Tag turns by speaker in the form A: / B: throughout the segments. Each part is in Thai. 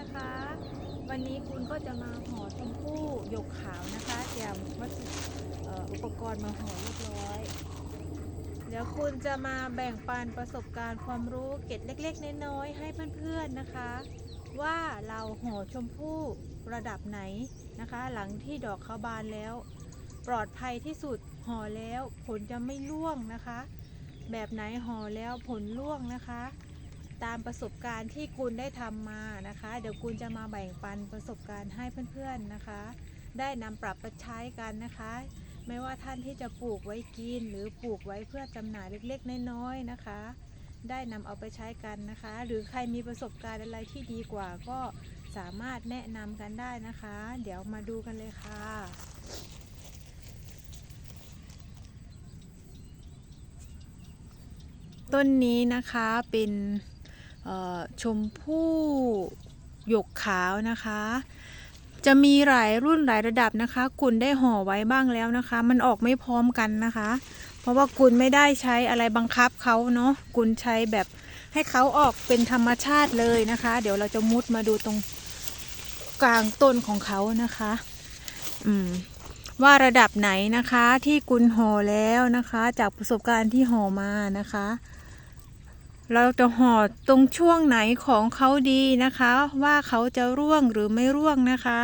A: นะคะ วันนี้คุณก็จะมาห่อชมพู่หยกขาวนะคะเตรียมวัสดุอุปกรณ์มาห่อเรียบร้อย เดี๋ยวคุณจะมาแบ่งปันประสบการณ์ความรู้เก็ดเล็กๆน้อยๆให้เพื่อนๆนะคะ ว่าเราห่อชมพู่ระดับไหนนะคะ หลังที่ดอกเขาบานแล้ว ปลอดภัยที่สุดห่อแล้วผลจะไม่ร่วงนะคะ แบบไหนห่อแล้วผลร่วงนะคะ ตามประสบการณ์ที่คุณได้ทำมานะคะ เดี๋ยวคุณจะมาแบ่งปันประสบการณ์ให้เพื่อนๆนะคะ ได้นำปรับไปใช้กันนะคะ ไม่ว่าท่านที่จะปลูกไว้กิน หรือปลูกไว้เพื่อจำหน่ายเล็กๆน้อยๆนะคะ ได้นำเอาไปใช้กันนะคะ หรือใครมีประสบการณ์อะไรที่ดีกว่าก็สามารถแนะนำกันได้นะคะ เดี๋ยวมาดูกันเลยค่ะต้นนี้นะคะเป็น ชมพู่หยกขาวนะคะ จะมีหลายรุ่นหลายระดับนะคะกุลได้ห่อไว้บ้างแล้วนะคะ มันออกไม่พร้อมกันนะคะ เพราะว่ากุลไม่ได้ใช้อะไรบังคับเขาเนาะกุลใช้แบบให้เขาออกเป็นธรรมชาติเลยนะคะ เดี๋ยวเราจะมุดมาดูตรงกลางต้นของเขานะคะ อืมว่าระดับไหนนะคะที่กุลห่อแล้วนะคะ จากประสบการณ์ที่ห่อมานะคะ เราจะห่อตรงช่วงไหนของเขาดีนะคะ ว่าเขาจะร่วงหรือไม่ร่วงนะคะ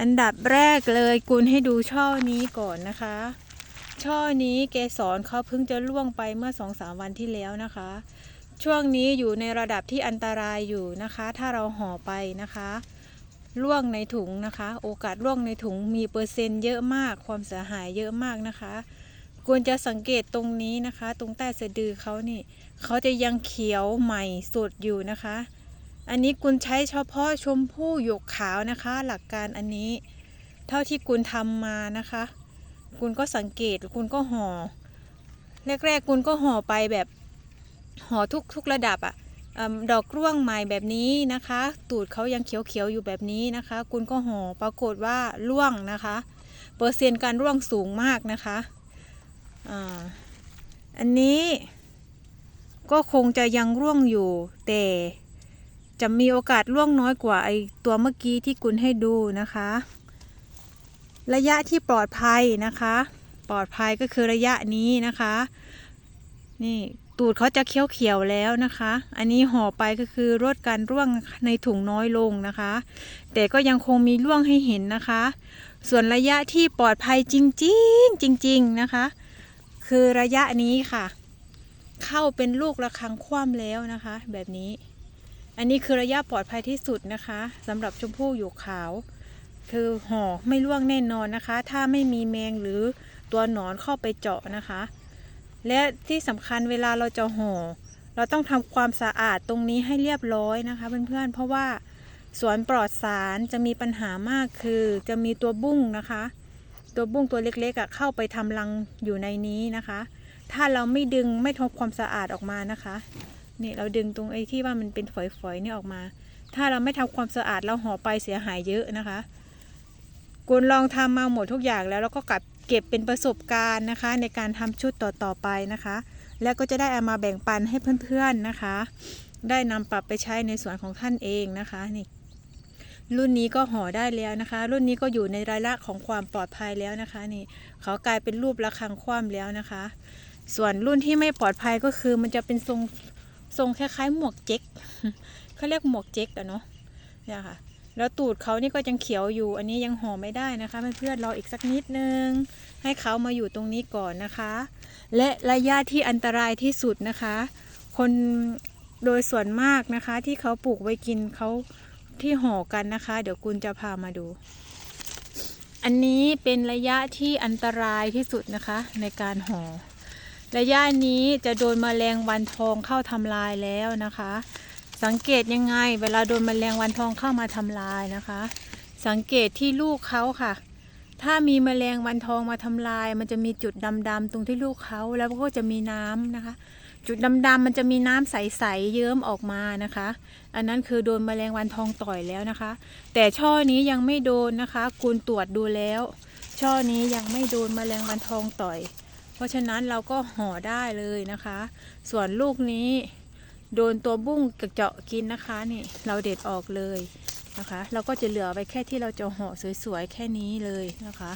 A: อันดับแรกเลยกุลให้ดูช่อนี้ก่อนนะคะ ช่อนี้เกสรเขาเพิ่งจะร่วงไปเมื่อสองสามวันที่แล้วนะคะ ช่วงนี้อยู่ในระดับที่อันตรายอยู่นะคะ ถ้าเราห่อไปนะคะร่วงในถุงนะคะ โอกาสร่วงในถุงมีเปอร์เซ็นต์เยอะมาก ความเสียหายเยอะมากนะคะ ควรจะสังเกตตรงนี้นะคะ ตรงใต้สะดือเขานี่เขาจะยังเขียวใหม่สดอยู่นะคะ อันนี้กุลใช้เฉพาะชมพู่หยกขาวนะคะ หลักการอันนี้ เท่าที่กุลทำมานะคะกุลก็สังเกตกุลก็ห่อแรกๆกุลก็ห่อไปแบบห่อทุกทุกระดับอะ่ะดอกร่วงใหม่แบบนี้นะคะ ตูดเขายังเขียวๆอยู่แบบนี้นะคะกุลก็ห่อปรากฏว่าร่วงนะคะ เปอร์เซ็นต์การร่วงสูงมากนะคะ อ่าอันนี้ก็คงจะยังร่วงอยู่ แต่จะมีโอกาสร่วงน้อยกว่าไอตัวเมื่อกี้ที่กุลให้ดูนะคะ ระยะที่ปลอดภัยนะคะ ปลอดภัยก็คือระยะนี้นะคะ นี่ตูดเขาจะเขียวๆแล้วนะคะ อันนี้ห่อไปก็คือลดการร่วงในถุงน้อยลงนะคะ แต่ก็ยังคงมีร่วงให้เห็นนะคะ ส่วนระยะที่ปลอดภัยจริงๆ จริง ๆ นะคะ คือระยะนี้ค่ะ เข้าเป็นลูกระคังคว่ำแล้วนะคะ แบบนี้ อันนี้คือระยะปลอดภัยที่สุดนะคะสำหรับชมพู่หยวกขาว คือห่อไม่ร่วงแน่นอนนะคะ ถ้าไม่มีแมงหรือตัวหนอนเข้าไปเจาะนะคะ และที่สำคัญเวลาเราจะห่อเราต้องทำความสะอาดตรงนี้ให้เรียบร้อยนะคะเพื่อนๆเพราะว่าสวนปลอดสารจะมีปัญหามากคือจะมีตัวบุ้งนะคะ ตัวบุ้งตัวเล็กๆอะเข้าไปทำรังอยู่ในนี้นะคะ ถ้าเราไม่ดึงไม่ทำความสะอาดออกมานะคะนี่เราดึงตรงไอ้ที่ว่ามันเป็นฝอยๆนี่ออกมา ถ้าเราไม่ทำความสะอาดเราห่อไปเสียหายเยอะนะคะกุลลองทำมาหมดทุกอย่างแล้วแล้วก็กลับเก็บเป็นประสบการณ์นะคะ ในการทำชุดต่อๆไปนะคะ แล้วก็จะได้เอามาแบ่งปันให้เพื่อนๆนะคะ ได้นำปรับไปใช้ในส่วนของท่านเองนะคะนี่ รุ่นนี้ก็ห่อได้แล้วนะคะ รุ่นนี้ก็อยู่ในรายละของความปลอดภัยแล้วนะคะ นี่เขากลายเป็นรูประฆังคว่ำแล้วนะคะ ส่วนรุ่นที่ไม่ปลอดภัยก็คือมันจะเป็นทรงทรงคล้ายๆหมวกเจ๊กเขาเรียกหมวกเจ๊กอะเนาะเนี่ยค่ะ แล้วตูดเขานี่ก็ยังเขียวอยู่ อันนี้ยังห่อไม่ได้นะคะเพื่อนๆรออีกสักนิดนึง ให้เขามาอยู่ตรงนี้ก่อนนะคะ และระยะที่อันตรายที่สุดนะคะ คนโดยส่วนมากนะคะ ที่เขาปลูกไว้กินเขา ที่ห่อกันนะคะ เดี๋ยวกุลจะพามาดู อันนี้เป็นระยะที่อันตรายที่สุดนะคะ ในการห่อระยะนี้จะโดนแมลงวันทองเข้าทำลายแล้วนะคะ สังเกตยังไง เวลาโดนแมลงวันทองเข้ามาทำลายนะคะ สังเกตที่ลูกเขาค่ะ ถ้ามีแมลงวันทองมาทำลาย มันจะมีจุดดำๆตรงที่ลูกเขาแล้วก็จะมีน้ำนะคะ จุดดำๆมันจะมีน้ำใสๆเยิ้มออกมานะคะ อันนั้นคือโดนแมลงวันทองต่อยแล้วนะคะ แต่ช่อนี้ยังไม่โดนนะคะกุลตรวจดูแล้ว ช่อนี้ยังไม่โดนแมลงวันทองต่อย เพราะฉะนั้นเราก็ห่อได้เลยนะคะ ส่วนลูกนี้โดนตัวบุ้งกระเจาะกินนะคะนี่เราเด็ดออกเลยนะคะ เราก็จะเหลือไว้แค่ที่เราจะห่อสวยๆแค่นี้เลยนะคะ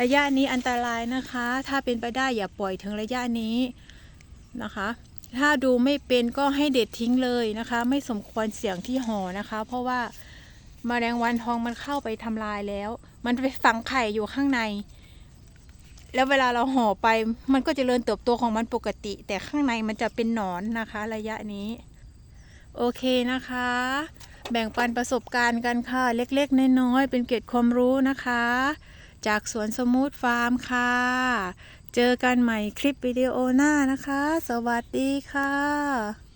A: ระยะนี้อันตรายนะคะ ถ้าเป็นไปได้อย่าปล่อยถึงระยะนี้ นะคะ ถ้าดูไม่เป็นก็ให้เด็ดทิ้งเลยนะคะ ไม่สมควรเสี่ยงที่ห่อนะคะ เพราะว่ามาแมลงวันทองมันเข้าไปทำลายแล้ว มันไปฝังไข่อยู่ข้างใน แล้วเวลาเราห่อไป มันก็จะเจริญเติบโตของมันปกติ แต่ข้างในมันจะเป็นหนอนนะคะ ระยะนี้ โอเคนะคะ แบ่งปันประสบการณ์กันค่ะ เล็กๆ น้อยๆ เป็นเกร็ดความรู้นะคะ จากสวนสมูทฟาร์มค่ะ เจอกันใหม่คลิปวิดีโอหน้านะคะ สวัสดีค่ะ